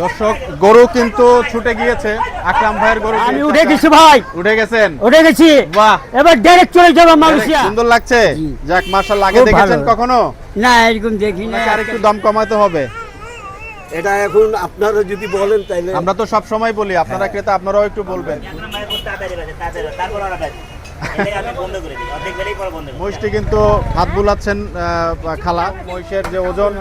দর্শক গরু কিন্তু ছুটে গিয়েছে। আকরাম ভাইয়ের গরু আমি উঠে গেছি ভাই। উঠে গেছেন। উঠে গেছি। বাহ। এবার ডাইরেক্ট চলে যাব মালয়েশিয়া। সুন্দর লাগছে। যাক মার্শাল আগে দেখেছেন কখনো? না এরকম দেখি না। নাকি আরেকটু দাম কমাতে হবে? এটা এখন আপনারা যদি বলেন তাইলে আমরা তো সব সময় বলি আপনারা ক্রেতা আপনারাও একটু বলবেন। মহিষটি কিন্তু হাত বুলাচ্ছেন আহ, খালা। মহিষের যে ওজন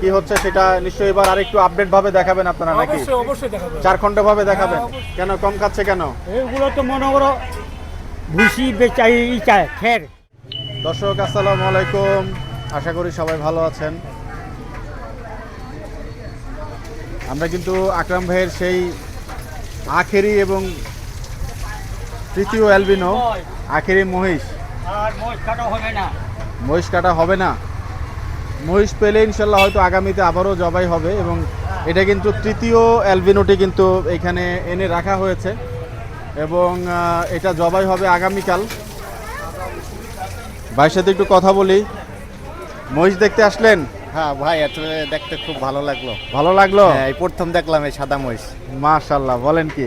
কি হচ্ছে সেটা নিশ্চয়ই এবার আরেকটু আপডেট ভাবে দেখাবেন আপনারা নাকি? অবশ্যই অবশ্যই দেখাবো। চার খন্ড ভাবে দেখাবেন কেন কম খাচ্ছে কেন? এগুলো তো মনে করো ভুসি বেচাই চায় খের। দর্শক আসসালামু আলাইকুম। আশা করি সবাই ভালো আছেন। আমরা কিন্তু আকরাম ভাইয়ের সেই আখেরি এবং তৃতীয় অ্যালবিনো আখেরি মহিষ। আর মোট কাটা হবে না। মহিষ কাটা হবে না? মহিষ পেলে ইনশাল্লাহ হয়তো আগামীতে আবারও জবাই হবে এবং এটা কিন্তু তৃতীয় অ্যালবিনোটি কিন্তু এখানে এনে রাখা হয়েছে এবং এটা জবাই হবে আগামীকাল। ভাইয়ের সাথে একটু কথা বলি। মহিষ দেখতে আসলেন? হ্যাঁ ভাই দেখতে খুব ভালো লাগল। ভালো লাগল? হ্যাঁ এই প্রথম দেখলাম এই সাদা মহিষ। মাশাল্লাহ বলেন কি?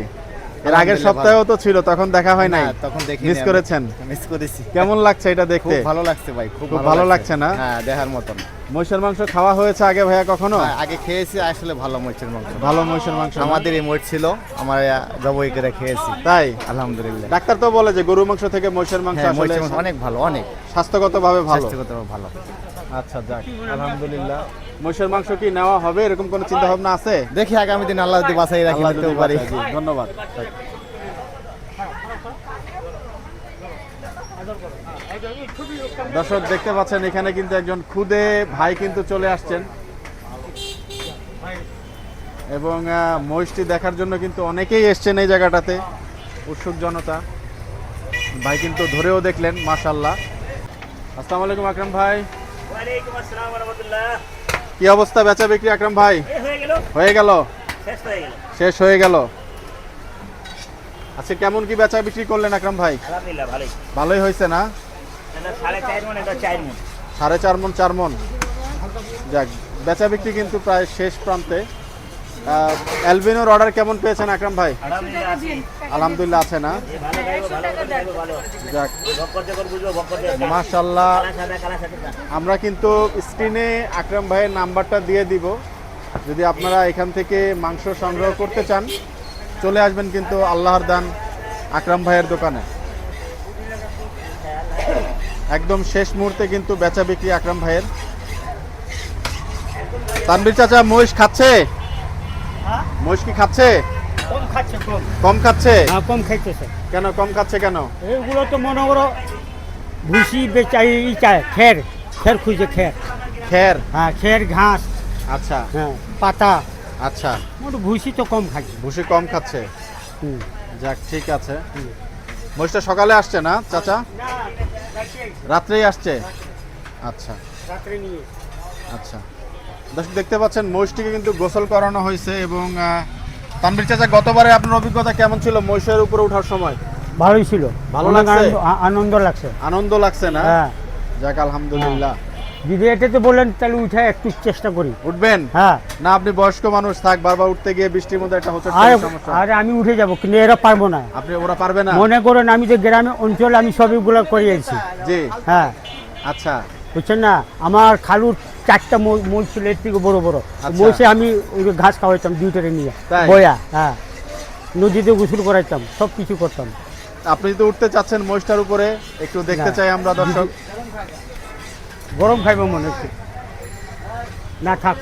এর আগের সপ্তাহেও তো ছিল তখন দেখা হয় নাই। তখন দেখি মিস করেছেন? মিস করেছি। কেমন লাগছে এটা খুব দেখতে ভালো লাগছে ভাই খুব ভালো লাগছে। না? হ্যাঁ দেখার মতন। মহিষের মাংস খাওয়া হয়েছে আগে ভাইয়া কখনো? হ্যাঁ, আগে খেয়েছি আসলে ভালো মহিষের মাংস। ভালো মহিষের মাংস? আমাদের এই মহিষ ছিল আমার জবই করে খেয়েছি। তাই? আলহামদুলিল্লাহ। ডাক্তার তো বলে যে গরু মাংস থেকে মহিষের মাংস হ্যাঁ আসলে অনেক ভালো অনেক। স্বাস্থ্যগতভাবে ভালো। স্বাস্থ্যগত ভালো। আচ্ছা যাক আলহামদুলিল্লাহ। মহিষের মাংস কি নেওয়া হবে? এরকম কোনো চিন্তা ভাবনা আছে? দেখি আগামী দিন আল্লাহ যদি বাসাই রাখি যদি পারি। ধন্যবাদ। দর্শক দেখতে পাচ্ছেন এখানে কিন্তু একজন খুদে ভাই কিন্তু চলে আসছেন। এবং মহিষটি দেখার জন্য কিন্তু অনেকেই এসছেন এই জায়গাটাতে। উৎসুক জনতা। ভাই কিন্তু ধরেও দেখলেন মাশাল্লাহ আসসালামু আলাইকুম আকরাম ভাই। কি অবস্থা বেচা বিক্রি আকরাম ভাই? হয়ে গেল? শেষ হয়ে গেল। আচ্ছা কেমন কি বেচা বিক্রি করলেন আকরাম ভাই? ভালোই। হয়েছে না? মন মন। সাড়ে চার মন চার মন। যাক বেচা বিক্রি কিন্তু প্রায় শেষ প্রান্তে। অ্যালবিনোর অর্ডার কেমন পেয়েছেন আকরাম ভাই? আলহামদুলিল্লাহ আছে না? যাক। মাশাল্লাহ আমরা কিন্তু স্ক্রিনে আকরাম ভাইয়ের নাম্বারটা দিয়ে দিব। যদি আপনারা এখান থেকে মাংস সংগ্রহ করতে চান, চলে আসবেন কিন্তু আল্লাহর দান আকরাম ভাইয়ের দোকানে। একদম শেষ মুহূর্তে কিন্তু বেচা বিক্রি আকরাম ভাইয়ের। তানবির চাচা, মহিষ খাচ্ছে? মহিষ কি খাচ্ছে? কম খাচ্ছে কম। কম খাচ্ছে? হ্যাঁ কম খাইতেছে। কেন কম খাচ্ছে কেন? এগুলো তো মনে করো ভুসি বেচাই চায় খের। খের খুঁজে খের। খের? হ্যাঁ খের ঘাস। আচ্ছা। হ্যাঁ পাতা। আচ্ছা। মোট ভুসি তো কম খাচ্ছে। ভুসি কম খাচ্ছে? হুম। যাক ঠিক আছে। মহিষটা সকালে আসছে না চাচা? রাত্রেই আসছে? আচ্ছা। রাত্রে নিয়ে। আচ্ছা। দেখতে পাচ্ছেন মহিষটিকে কিন্তু গোসল করানো হয়েছে এবং আহ, তানভীর চাচা গতবারে আপনার অভিজ্ঞতা কেমন ছিল মহিষের উপরে ওঠার সময়? ভালোই ছিল। ভালো লাগছে? আনন্দ- লাগছে। আনন্দ লাগছে না? হ্যাঁ। যাক আলহামদুলিল্লাহ। যদি এটাতে বলেন তাহলে উঠে একটু চেষ্টা করি। উঠবেন? হ্যাঁ। না আপনি বয়স্ক মানুষ থাক বারবার উঠতে গিয়ে বৃষ্টির মধ্যে একটা হচ্ছে সমস্যা। আর আমি উঠে যাব কিন্তু এরা পারব না। আপনি ওরা পারবে না? মনে করেন আমি যে গ্রামে অঞ্চলে আমি সবগুলো করিয়েছি। জি। হ্যাঁ। আচ্ছা। বুঝছেন না? আমার খালুর চারটা মই ছিল এর থেকে বড় বড়। আচ্ছা। মহিষে আমি ওই ঘাস খাওয়াইতাম দুইটারে নিয়ে। বয়া হ্যাঁ। নদীতে গোসল করাইতাম সব কিছু করতাম। আপনি যদি উঠতে চাচ্ছেন মহিষটার উপরে একটু দেখতে চাই আমরা দর্শক। গরম খাইব মনে হচ্ছে। না থাক।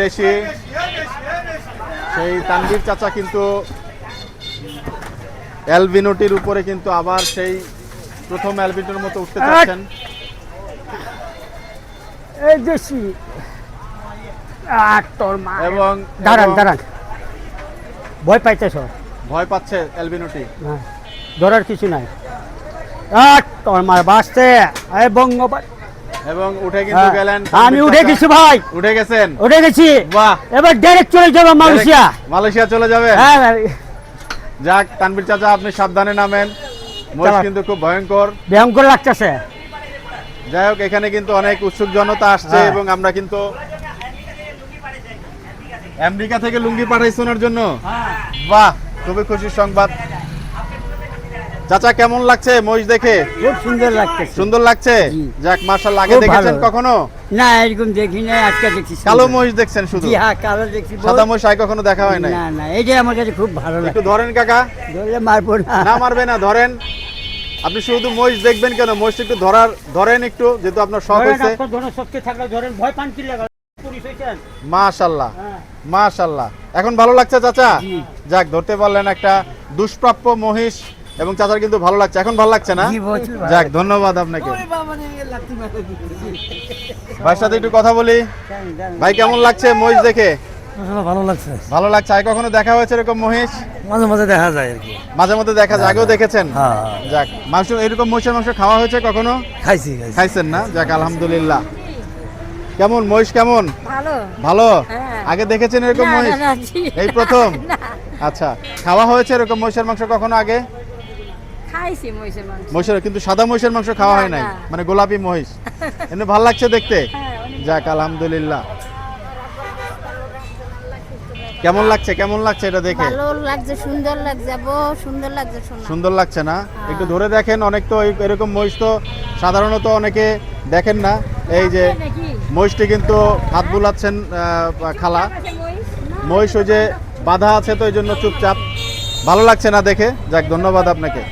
দেশি। সেই তানভীর চাচা কিন্তু অ্যালবিনোটির উপরে কিন্তু আবার সেই প্রথম অ্যালবিনোর মতো উঠতে। চাচ্ছেন এই মা। এবং দাঁড়ান দাঁড়ান। ভয় পাইতেছ? ভয় পাচ্ছে অ্যালবিনোটি। হ্যাঁ ধরার কিছু নাই। তোর মার বাঁচতে এই বঙ্গবাদ এবং উঠে কিন্তু হ্যাঁ, গেলেন আমি উঠে গেছি ভাই। উঠে গেছেন। উঠে গেছি। বাহ। এবার ডাইরেক্ট চলে যাব মালয়েশিয়া। মালয়েশিয়া চলে যাবে। হ্যাঁ। যাক তানবির চাচা আপনি সাবধানে নামেন। মহিষ কিন্তু খুব ভয়ঙ্কর। ভয়ঙ্কর লাগতেছে। যাই হোক এখানে কিন্তু অনেক উৎসুক জনতা আসছে হ্যাঁ। এবং আমরা কিন্তু আমেরিকা থেকে লুঙ্গি পাঠাইছে ওনার জন্য। বাহ খুবই খুশির সংবাদ। চাচা কেমন লাগছে মহিষ দেখে? খুব সুন্দর লাগছে। সুন্দর লাগছে। যাক মার্শাল আগে দেখেছেন। কখনো? না এরকম দেখি নাই আজকে দেখছি কালো মহিষ দেখছেন শুধু? হ্যাঁ কালো দেখছি সাদা মহিষ আগে কখনো দেখা হয় না না এইটাই আমার কাছে খুব ভালো লাগে। একটু ধরেন কাকা। ধরলে মারবো না। না মারবে না ধরেন। আপনি শুধু মহিষ দেখবেন কেন? মহিষ একটু ধরার ধরেন একটু যেহেতু আপনার শখ হয়েছে। ধরেন ভয় পান কি লাগা? মাশাল্লাহ হ্যাঁ। মাশাল্লাহ এখন ভালো লাগছে চাচা? যাক ধরতে পারলেন একটা দুষ্প্রাপ্য মহিষ। এবং চাচার কিন্তু ভালো লাগছে। এখন ভালো লাগছে না? যাক ধন্যবাদ আপনাকে। ভাইয়ের সাথে একটু কথা বলি। ভাই কেমন লাগছে মহিষ দেখে? ভালো লাগছে। ভালো লাগছে। আগে কখনো দেখা হয়েছে এরকম মহিষ? মাঝে মাঝে দেখা যায় আর কি। মাঝে মধ্যে দেখা যায়। আগেও দেখেছেন? হ্যাঁ যাক মাংস এরকম মহিষের মাংস খাওয়া হয়েছে কখনো? খাইছি খাইছি। খাইছেন না? যাক আলহামদুলিল্লাহ। কেমন মহিষ কেমন? ভালো। ভালো? হ্যাঁ। আগে দেখেছেন এরকম মহিষ? এই প্রথম? আচ্ছা খাওয়া হয়েছে এরকম মহিষের মাংস কখনো আগে? খাইছি মহিষের মাংস। মহিষের কিন্তু সাদা মহিষের মাংস খাওয়া হয় নাই? মানে গোলাপি মহিষ। এমনি ভালো লাগছে দেখতে? হ্যাঁ, যাক আলহামদুলিল্লাহ। কেমন লাগছে? কেমন লাগছে এটা দেখে? ভালো লাগছে সুন্দর লাগছে সুন্দর লাগছে সুন্দর লাগছে না? হ্যাঁ। একটু ধরে দেখেন অনেক তো এরকম মহিষ তো সাধারণত অনেকে দেখেন না। এই যে মহিষটি কিন্তু হাত বুলাচ্ছেন আহ, খালা। মহিষ? মহিষ ওই যে বাধা আছে তো এই জন্য চুপচাপ। ভালো লাগছে না দেখে? যাক ধন্যবাদ আপনাকে।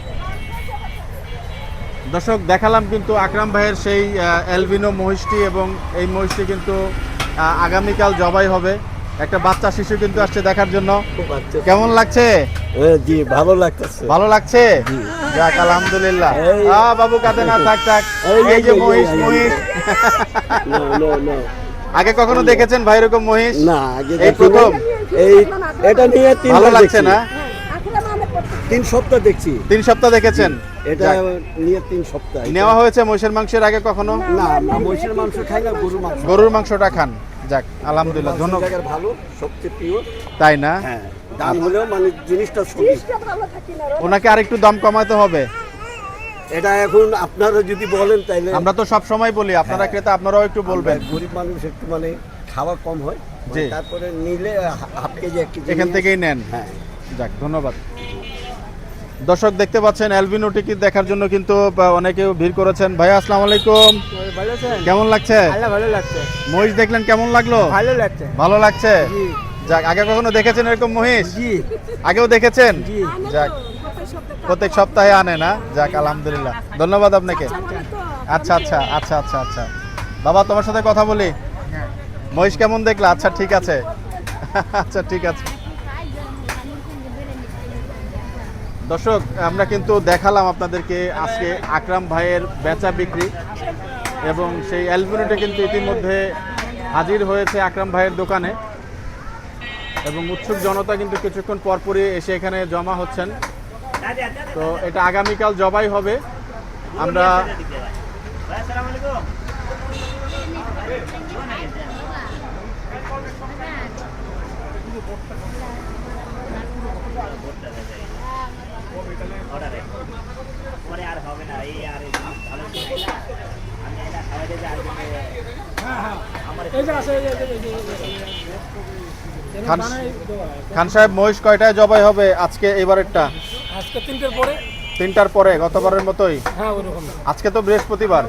দর্শক দেখালাম কিন্তু আকরাম ভাইয়ের সেই আহ, এলবিনো মহিষটি এবং এই মহিষটি কিন্তু আগামীকাল জবাই হবে। একটা বাচ্চা শিশু কিন্তু আসছে দেখার জন্য। আচ্ছা। কেমন লাগছে? হ্যাঁ, জি ভালো লাগতেছে। ভালো লাগছে? যাক আলহামদুলিল্লাহ। আ বাবু কাঁদে না থাক থাক। এই যে- মহিষ মহিষ। না না না। আগে কখনো দেখেছেন ভাই এরকম মহিষ? না আগে এই প্রথম? এই এটা নিয়ে তিন ভালো লাগছে না? তিন সপ্তাহ দেখছি। তিন সপ্তাহ দেখেছেন? এটা নিয়ে তিন সপ্তাহ নেওয়া হয়েছে মহিষের মাংসের আগে কখনো? না আমরা মহিষের মাংস খাই না গরুর মাংস গরুর মাংসটা খান। যাক আলহামদুলিল্লাহ ধন্যবাদ। ভালো সবচেয়ে প্রিয়। তাই না? হ্যাঁ দাম হলেও মানে জিনিসটা সঠিক ওনাকে আর একটু দাম কমাতে হবে। এটা এখন আপনারা যদি বলেন তাইলে আমরা তো সব সময় বলি আপনারা ক্রেতা আপনারাও একটু বলবেন। গরিব মানুষ একটু মানে খাওয়া কম হয়। তারপরে নিলে হাফ কেজি এক কেজি এখান থেকেই নেন। হ্যাঁ। যাক ধন্যবাদ। দর্শক দেখতে পাচ্ছেন অ্যালবিনো টিকিট দেখার জন্য কিন্তু অনেকে ভিড় করেছেন। ভাই আসসালাম আলাইকুম। কেমন লাগছে? আল্লাহ ভালো লাগছে। মহিষ দেখলেন কেমন লাগল? ভালো লাগছে। ভালো লাগছে? যাক আগে কখনো দেখেছেন এরকম মহিষ? আগেও দেখেছেন? যাক প্রত্যেক সপ্তাহে আনে না? যাক আলহামদুলিল্লাহ। ধন্যবাদ আপনাকে। আচ্ছা আচ্ছা আচ্ছা আচ্ছা আচ্ছা। বাবা তোমার সাথে কথা বলি? মহিষ কেমন দেখলা? আচ্ছা ঠিক আছে। আচ্ছা ঠিক আছে। দর্শক, আমরা কিন্তু দেখালাম আপনাদেরকে আজকে আকরাম ভাইয়ের বেচা বিক্রি এবং সেই অ্যালবিনোটা কিন্তু ইতিমধ্যে হাজির হয়েছে আকরাম ভাইয়ের দোকানে এবং উৎসুক জনতা কিন্তু কিছুক্ষণ পরপরই এসে এখানে জমা হচ্ছেন তো এটা আগামীকাল জবাই হবে আমরা আলাইকুম। অর্ডারে। পরে আর হবে না এই আর ভালো কিছু নাই না। আমি এটা খাওয়াই দিয়ে আমার খান খান সাহেব মহিষ কয়টায় জবাই হবে আজকে এবারেরটা আজকে তিনটের পরে। তিনটার পরে গতবারের মতোই? হ্যাঁ আজকে তো বৃহস্পতিবার।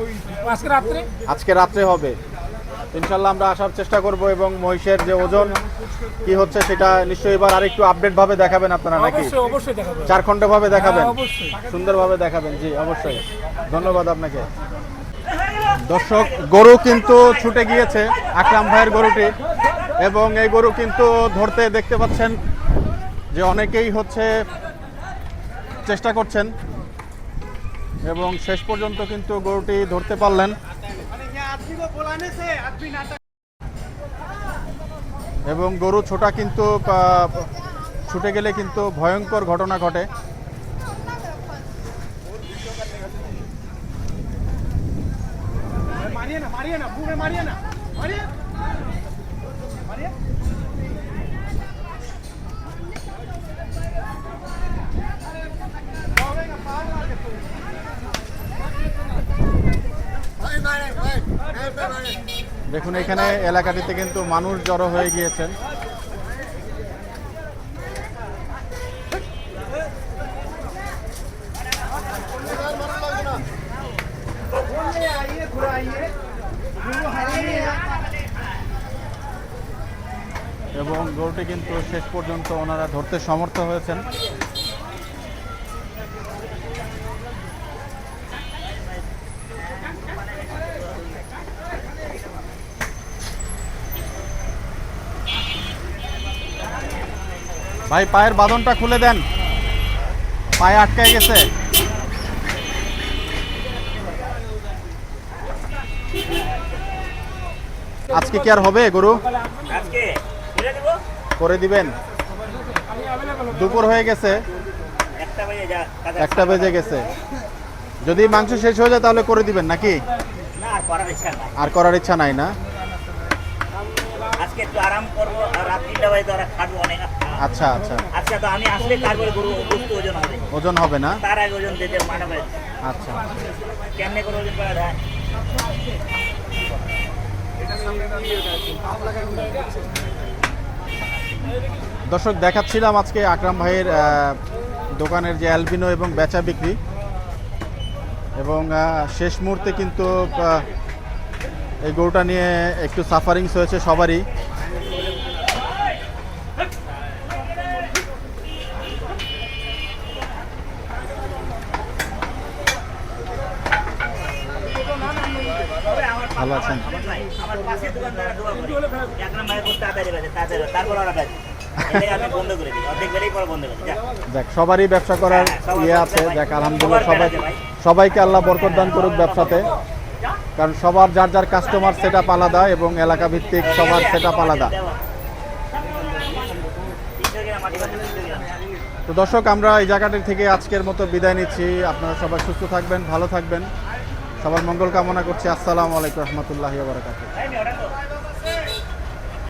আজকে রাত্রে? আজকে রাত্রে হবে। ইনশাল্লাহ আমরা আসার চেষ্টা করব এবং মহিষের যে ওজন কি হচ্ছে সেটা নিশ্চয়ই এবার আরেকটু আপডেট ভাবে দেখাবেন আপনারা নাকি? অবশ্যই অবশ্যই দেখাবো। ভাবে দেখাবেন। সুন্দরভাবে দেখাবেন জি অবশ্যই। ধন্যবাদ আপনাকে। দর্শক গরু কিন্তু ছুটে গিয়েছে আকরাম ভাইয়ের গরুটি এবং এই গরু কিন্তু ধরতে দেখতে পাচ্ছেন যে অনেকেই হচ্ছে চেষ্টা করছেন এবং শেষ পর্যন্ত কিন্তু গরুটি ধরতে পারলেন। এবং গরু ছোটা কিন্তু ছুটে গেলে কিন্তু ভয়ঙ্কর ঘটনা ঘটে। দেখুন, এখানে এলাকাটিতে কিন্তু মানুষ জড়ো হয়ে গিয়েছেন। এবং গরুটি কিন্তু শেষ পর্যন্ত ওনারা ধরতে সমর্থ হয়েছেন। ভাই পায়ের বাঁধনটা খুলে দেন। পায়ে আটকায় গেছে। আজকে কি আর হবে গরু? করে দিবেন। দুপুর হয়ে গেছে। একটা বাজে গেছে। যদি মাংস শেষ হয়ে যায় তাহলে করে দিবেন নাকি? আর করার ইচ্ছা নাই। না? আজকে একটু আরাম করব আর রাত তিনটা বাজে তো খাটবো অনেক আচ্ছা আচ্ছা। আজকে তো আমি আসলে তারপরে গরু বস্তু ওজন হবে। ওজন হবে না? তার আগে ওজন দিতে মানা করে আচ্ছা। কেমনে করে ওজন করা যায়? দর্শক দেখাচ্ছিলাম আজকে আকরাম ভাইয়ের দোকানের যে অ্যালবিনো এবং বেচা বিক্রি। এবং শেষ মুহূর্তে কিন্তু এই গরুটা নিয়ে একটু সাফারিংস হয়েছে সবারই ভালো আছেন আমার পাশে দোকানদার দোয়া করে এক নম্বরে খুব তাড়াতাড়ি বাজে তাড়াতাড়ি বাজে, তারপর ওরা বাজে এটাই আমি বন্ধ করে দিই অর্ধেক বেলেই পরে বন্ধ করে দিই যা। দেখ সবারই ব্যবসা করার ইয়ে আছে। দেখ আলহামদুলিল্লাহ সবাই সবাইকে আল্লাহ বরকত দান করুক ব্যবসাতে। কারণ সবার যার যার কাস্টমার সেট আপ আলাদা এবং এলাকা ভিত্তিক সবার সেট আপ আলাদা। তো দর্শক আমরা এই জায়গাটি থেকে আজকের মতো বিদায় নিচ্ছি। আপনারা সবাই সুস্থ থাকবেন ভালো থাকবেন। সবার মঙ্গল কামনা করছি আসসালামু আলাইকুম রহমতুল্লাহ বারকাতুহ তাই নি, ওটা তো।